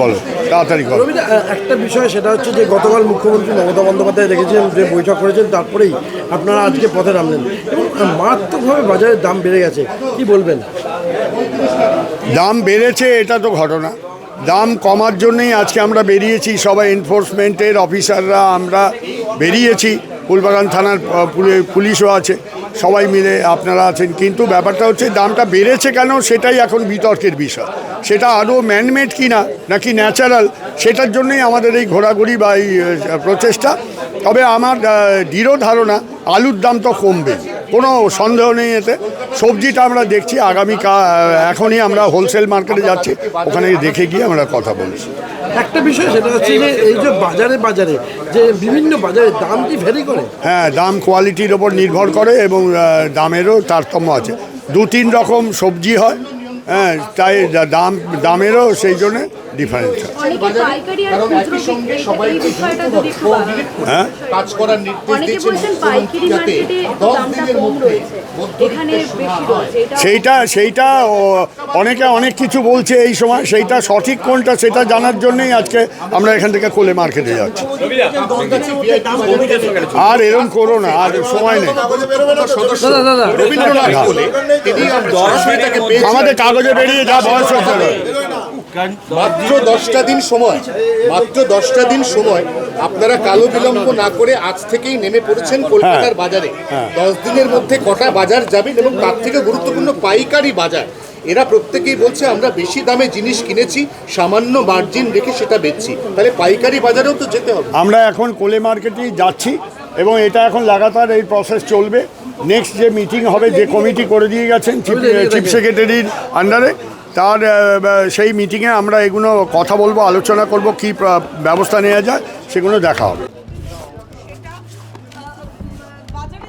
বলো তাড়াতাড়ি করো। একটা বিষয় সেটা হচ্ছে যে গতকাল মুখ্যমন্ত্রী মমতা বন্দ্যোপাধ্যায় রেখেছেন যে বৈঠক করেছেন তারপরেই আপনারা আজকে পথে নামলেন। এবং মারাত্মকভাবে বাজারের দাম বেড়ে গেছে। কি বলবেন? দাম বেড়েছে এটা তো ঘটনা। দাম কমার জন্যই আজকে আমরা বেরিয়েছি সবাই এনফোর্সমেন্টের অফিসাররা আমরা বেরিয়েছি। ফুলবাগান থানার পুলিশও আছে। সবাই মিলে আপনারা আছেন, কিন্তু ব্যাপারটা হচ্ছে দামটা বেড়েছে কেন সেটাই এখন বিতর্কের বিষয়। সেটা আদৌ ম্যানমেড কি না নাকি ন্যাচারাল সেটার জন্যই আমাদের এই ঘোরাঘুরি বা এই প্রচেষ্টা। তবে আমার দৃঢ় ধারণা, আলুর দাম তো কমবে। কোনো সন্দেহ নেই এতে। সবজিটা আমরা দেখছি আগামী এখনই আমরা হোলসেল মার্কেটে যাচ্ছি, ওখানে দেখে গিয়ে আমরা কথা বলছি। একটা বিষয় সেটা হচ্ছে যে এই যে বাজারে বাজারে, যে বিভিন্ন বাজারে দাম কি ভ্যারি করে? হ্যাঁ দাম কোয়ালিটির ওপর নির্ভর করে এবং দামেরও তারতম্য আছে। দু তিন রকম সবজি হয় হ্যাঁ তাই দাম দামেরও সেই জন্যে ডিফারেন্স হ্যাঁ? সেইটা সেইটা অনেকে অনেক কিছু বলছে এই সময় সেইটা সঠিক কোনটা সেটা জানার জন্যই আজকে আমরা এখান থেকে কোলে মার্কেটে যাচ্ছি। আর এরম করো না আর সময় নেই। আমাদের কাগজ বেরিয়ে যা বয়স না। মাত্র দশটা দিন সময় মাত্র দশটা দিন সময় আপনারা কালো বিলম্ব না করে আজ থেকেই নেমে পড়েছেন কলকাতার বাজারে। দশ দিনের মধ্যে কটা বাজার যাবেন এবং তার থেকে গুরুত্বপূর্ণ পাইকারি বাজার। এরা প্রত্যেকেই বলছে আমরা বেশি দামে জিনিস কিনেছি সামান্য মার্জিন রেখে সেটা বেচছি। তাহলে পাইকারি বাজারেও তো যেতে হবে। আমরা এখন কোলে মার্কেটেই যাচ্ছি এবং এটা এখন লাগাতার এই প্রসেস চলবে। নেক্সট যে মিটিং হবে যে কমিটি করে দিয়ে গেছেন চিফ চিফ সেক্রেটারির আন্ডারে তার সেই মিটিংয়ে আমরা এগুলো কথা বলব আলোচনা করব কি ব্যবস্থা নেওয়া যায় সেগুলো দেখা হবে। বাজারের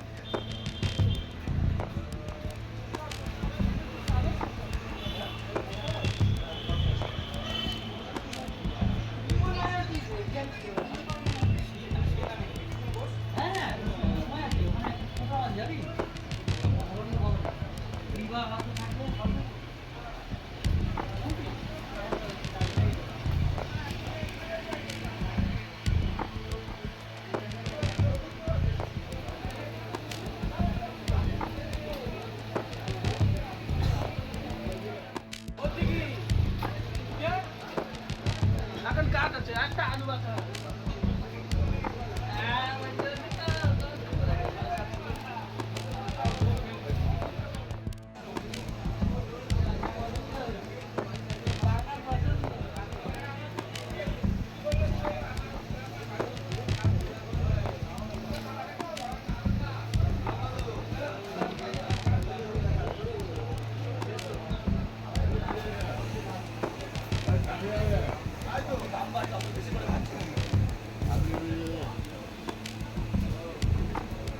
C'est un.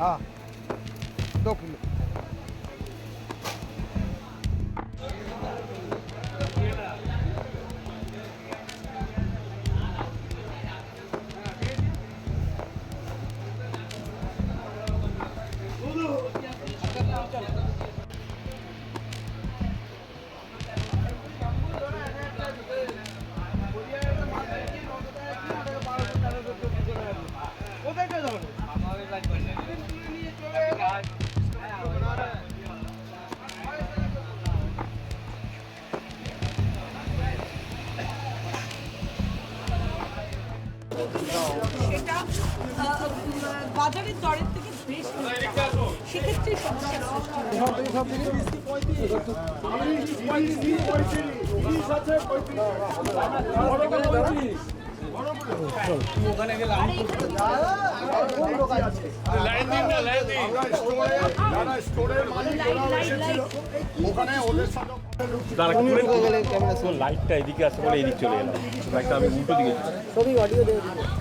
हाँ। दो किलो। লাইটটা এদিকে আসছে বলে এদিকে চলে গেল লাইটটা আমি উল্টো দিকে অডিও দিয়ে